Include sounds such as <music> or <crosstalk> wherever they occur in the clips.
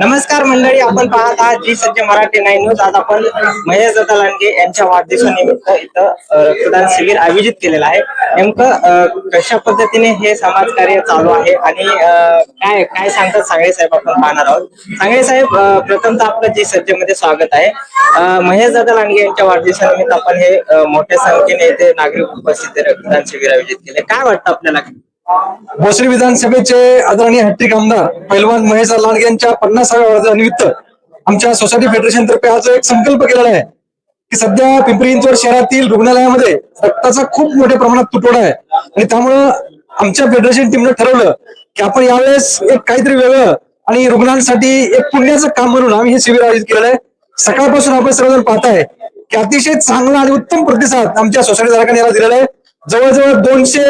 नमस्कार मंडळी आपण पाहत आहात जी सज्ज मराठी नाईन न्यूज. आज आपण महेश दत्ता लांडगे यांच्या वाढदिवसानिमित्त इथं रक्तदान शिबिर आयोजित केलेलं आहे. नेमकं कशा पद्धतीने हे समाजकार्य चालू आहे आणि काय काय सांगतात सांगळे साहेब आपण पाहणार आहोत. सांगळे साहेब प्रथमतः आपलं जी सज्जमध्ये स्वागत आहे. महेश दादा लांडगे यांच्या वाढदिवसानिमित्त आपण हे मोठ्या संख्येने इथे नागरिक उपस्थित रक्तदान शिबिर आयोजित केले. काय वाटतं आपल्याला? भोसरी विधानसभेचे आदरणीय हॅट्रिक आमदार पैलवान महेश लांडगे यांच्या पन्नासाव्या वर्षानिमित्त आमच्या सोसायटी फेडरेशन तर्फे आज एक संकल्प केलेला आहे की सध्या पिंपरी चिंचवड शहरातील रुग्णालयामध्ये रक्ताचा खूप मोठ्या प्रमाणात तुटवडा आहे. आणि त्यामुळं आमच्या फेडरेशन टीमनं ठरवलं की आपण यावेळेस एक काहीतरी वेगळं आणि रुग्णांसाठी एक पुण्याचं काम म्हणून आम्ही हे शिबिर आयोजित केलेलं आहे. सकाळपासून आपण सर्वजण पाहताय की अतिशय चांगला आणि उत्तम प्रतिसाद आमच्या सोसायटी धारकांनी याला दिलेला आहे. जवळजवळ दोनशे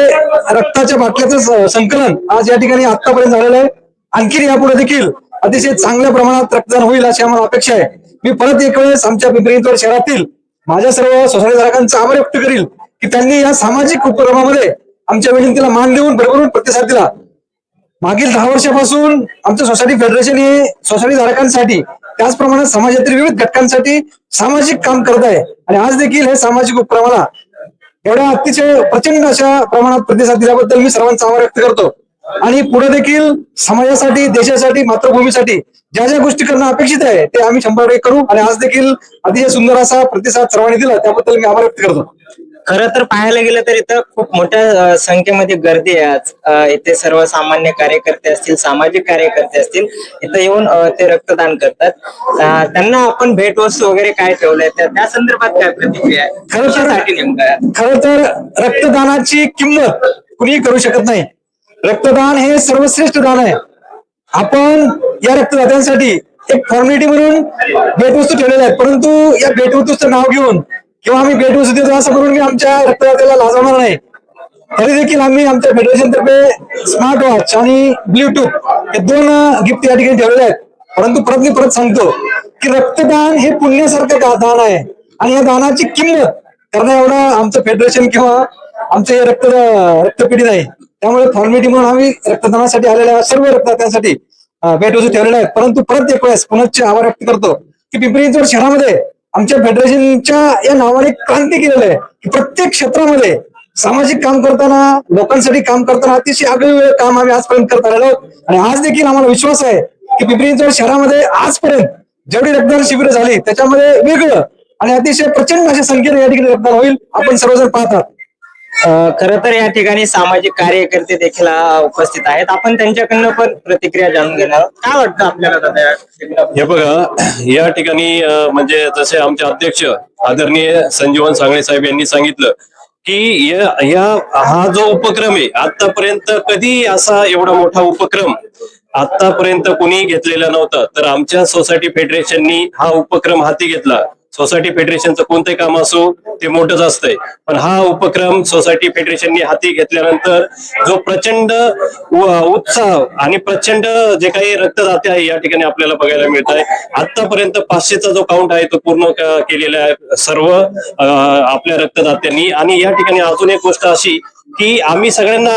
रक्ताच्या बाटल्याचं संकलन आज या ठिकाणी आतापर्यंत झालेलं आहे. आणखी यापुढे देखील अतिशय चांगल्या प्रमाणात रक्तदान होईल अशी आम्हाला अपेक्षा आहे. मी परत एक वेळेस आमच्या पिंपरीतवर शहरातील माझ्या सर्व सोसायटी धारकांचा आभार व्यक्त करील की त्यांनी या सामाजिक उपक्रमामध्ये आमच्या विनंतीला मान देऊन भरभरून प्रतिसाद दिला मागील दहा वर्षापासून आमचं सोसायटी फेडरेशन हे सोसायटी धारकांसाठी त्याचप्रमाणे समाजातील विविध घटकांसाठी सामाजिक काम करत आहे. आणि आज देखील हे सामाजिक उपक्रमाला एवढ्या अतिशय प्रचंड अशा प्रमाणात प्रतिसाद दिल्याबद्दल मी सर्वांचा आभार व्यक्त करतो. आणि पुढे देखील समाजासाठी देशासाठी मातृभूमीसाठी ज्या ज्या गोष्टी करणं अपेक्षित आहे ते आम्ही शंभर टक्के करू. आणि आज देखील अतिशय सुंदर असा प्रतिसाद सर्वांनी दिला त्याबद्दल मी आभार व्यक्त करतो. खरं तर पाहायला गेलं तर इथं खूप मोठ्या संख्येमध्ये गर्दी आहे आज. इथे सर्वसामान्य कार्यकर्ते असतील सामाजिक कार्यकर्ते असतील इथं येऊन ते रक्तदान करतात. त्यांना आपण भेटवस्तू वगैरे काय ठेवलंय त्या त्या संदर्भात काय प्रतिक्रिया आहे? खरं तर- कशासाठी नेमकं खर तर रक्तदानाची किंमत कुणीही करू शकत नाही. रक्तदान हे सर्वश्रेष्ठ दान आहे. आपण या रक्तदात्यांसाठी एक फॉर्मॅलिटी म्हणून भेटवस्तू ठेवलेल्या आहेत. परंतु या भेटवस्तूचं नाव घेऊन किंवा आम्ही भेटवस्तू देतो असं करून की आमच्या रक्तदात्याला लाजवणार नाही. तरी देखील आम्ही आमच्या फेडरेशन तर्फे स्मार्ट वॉच आणि ब्ल्यूटूथ हे दोन गिफ्ट या ठिकाणी ठेवलेले आहेत. परंतु परत मी परत सांगतो की रक्तदान हे पुण्यासारखं दान आहे. आणि या दानाची किंमत करणं एवढं आमचं फेडरेशन किंवा आमचं हे रक्त रक्तपेढी नाही. त्यामुळे फॉर्मॅलिटी म्हणून आम्ही रक्तदानासाठी आलेल्या सर्व रक्तदात्यांसाठी अं, भेटवस्तू ठेवलेल्या आहेत. परंतु परत एक वेळेस पुनश्च आभार व्यक्त करतो की पिंपरी शहरामध्ये आमच्या फेडरेशनच्या या नावाने क्रांती केलेली आहे. की प्रत्येक क्षेत्रामध्ये सामाजिक काम करताना लोकांसाठी काम करताना अतिशय आगळे काम आम्ही आजपर्यंत करत आलेलो आणि आज देखील आम्हाला विश्वास आहे की पिंपरी चिंचवड शहरामध्ये आजपर्यंत जेवढी रक्तदान शिबिरं झाली त्याच्यामध्ये वेगळं आणि अतिशय प्रचंड अशा संख्येने या ठिकाणी रक्तदान होईल. आपण सर्वजण पाहतात खर तर या ठिकाणी सामाजिक कार्यकर्ते देखील उपस्थित आहेत. आपण त्यांच्याकडनं पण प्रतिक्रिया जाणून घेणार आहोत. काय वाटतं आपल्याला या हे बघा या ठिकाणी म्हणजे जसे आमचे अध्यक्ष आदरणीय संजीवन सांगळे साहेब यांनी सांगितलं की या या- हा जो उपक्रम आहे आतापर्यंत कधी असा एवढा मोठा उपक्रम आतापर्यंत कोणी घेतलेला नव्हता. तर आमच्या सोसायटी फेडरेशननी हा उपक्रम हाती घेतला. सोसायटी फेडरेशनचं कोणतंही काम असो ते मोठंच असतंय. पण हा उपक्रम सोसायटी फेडरेशननी हाती घेतल्यानंतर जो प्रचंड उत्साह आणि प्रचंड जे काही रक्तदाते आहे या ठिकाणी आपल्याला बघायला मिळत आहे आतापर्यंत पाचशेचा जो काउंट आहे तो पूर्ण केलेला आहे सर्व आपल्या रक्तदात्यांनी. आणि या ठिकाणी अजून एक गोष्ट अशी की आम्ही सगळ्यांना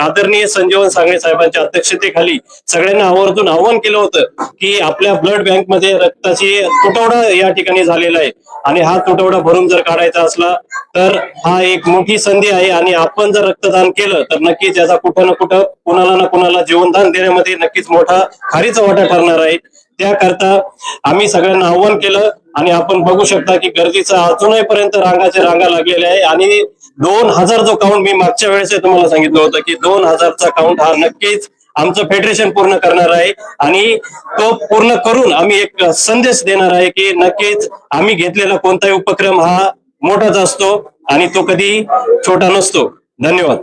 आदरणीय संजीवन सांगणे साहेबांच्या अध्यक्षतेखाली सगळ्यांना आवर्जून आव्हान केलं होतं की आपल्या ब्लड बँकमध्ये रक्ताची तुटवडा या ठिकाणी झालेला आहे. आणि हा तुटवडा भरून जर काढायचा असला तर हा एक मोठी संधी आहे आणि आपण जर रक्तदान केलं तर नक्कीच याचा कुठं ना कुठं कुणाला ना कुणाला जीवनदान देण्यामध्ये नक्कीच मोठा खारीचा वाटा ठरणार आहे. त्याकरता आम्ही सगळ्यांना आव्हान केलं आणि आपण बघू शकता की गर्दीचा अजूनही पर्यंत रांगाच्या रांगा लागलेल्या आहे आणि दोन हजार जो काउंट मी मागच्या वेळेस तुम्हाला सांगितलं होतं की दोन हजारचा काउंट हा नक्कीच आमचं फेडरेशन पूर्ण करणार आहे. आणि तो पूर्ण करून आम्ही एक संदेश देणार आहे की नक्कीच आम्ही घेतलेला कोणताही उपक्रम हा मोठाच असतो आणि तो कधी छोटा नसतो. धन्यवाद.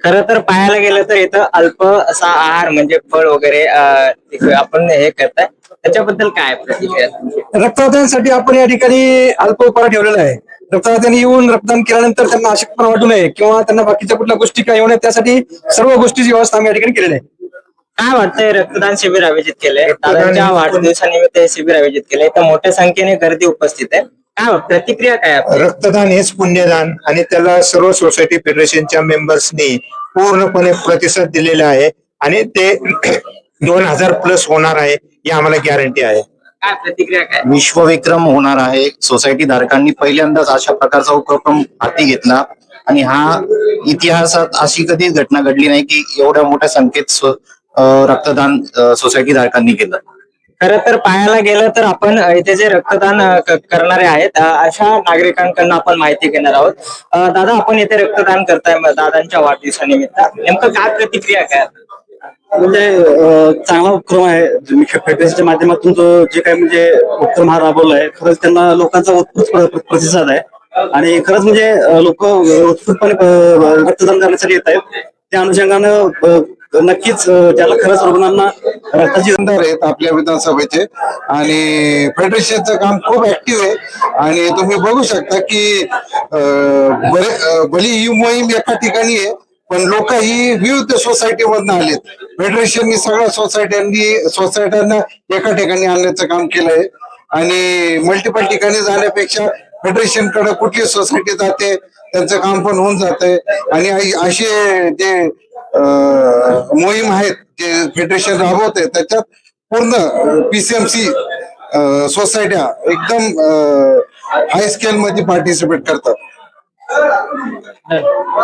खरं तर पाहायला गेलं तर इथं अल्प असा आहार म्हणजे फळ वगैरे आपण हे करताय. त्याच्याबद्दल काय प्रतिक्रिया तुमची? रक्तदात्यांसाठी आपण या ठिकाणी अल्प उपहार ठेवलेला आहे. रक्तदात्यांनी येऊन रक्तदान केल्यानंतर त्यांना अशक्तपणा वाटू नये किंवा त्यांना बाकीच्या कुठल्या गोष्टी काही होऊ नये त्यासाठी सर्व गोष्टीची व्यवस्था आम्ही या ठिकाणी केलेली आहे. काय वाटतंय रक्तदान शिबिर आयोजित केलंय? दादांच्या वाढदिवसानिमित्त हे शिबिर आयोजित केलंय. तर मोठ्या संख्येने गर्दी उपस्थित आहे. काय प्रतिक्रिया काय? रक्तदान हेच पुण्यदान आणि त्याला सर्व सोसायटी फेडरेशनच्या मेंबर्सनी पूर्णपणे प्रतिसाद दिलेला आहे आणि ते <clears throat> दोन हजार प्लस होणार आहे ही आम्हाला गॅरंटी आहे. काय प्रतिक्रिया काय? विश्वविक्रम होणार आहे. सोसायटी धारकांनी पहिल्यांदाच अशा प्रकारचा उपक्रम हाती घेतला. आणि हा इतिहासात अशी कधीच घटना घडली नाही की एवढ्या मोठ्या संख्येत रक्तदान सोसायटी धारकांनी केलं. खर तर पाहायला गेलं तर आपण इथे जे रक्तदान करणारे आहेत अशा नागरिकांकडून आपण माहिती घेणार आहोत. दादा आपण इथे रक्तदान करताय दादांच्या वाढदिवसानिमित्त. नेमकं काय प्रतिक्रिया काय म्हणजे चांगला उपक्रम आहे. फेडरेशनच्या माध्यमातून जो जे काही म्हणजे उपक्रम हा राबवला आहे खरंच त्यांना लोकांचा उत्कृष्ट प्रतिसाद आहे. आणि खरंच म्हणजे लोक उत्कृष्टपणे रक्तदान करण्यासाठी येत आहेत. त्या अनुषंगानं नक्कीच त्याला खरंच रुग्णांना रक्ताची आमदार आहेत आपल्या विधानसभेचे. आणि फेडरेशनचं काम खूप ऍक्टिव्ह आहे. आणि तुम्ही बघू शकता की अं, भली ही मोहीम एका ठिकाणी आहे पण लोक ही विविध सोसायटी मधून आलेत. फेडरेशननी सगळ्या सोसायट्यांनी सोसायट्यांना एका ठिकाणी आणण्याचं काम केलंय. आणि मल्टिपल ठिकाणी जाण्यापेक्षा फेडरेशनकडे कुठली सोसायटी जाते त्यांचं काम पण होऊन जातंय. आणि असे जे मोहीम आहेत जे फेडरेशन राबवते त्याच्यात पूर्ण पीसीएमसी सोसायट्या एकदम हाय स्केल मध्ये पार्टिसिपेट करतात.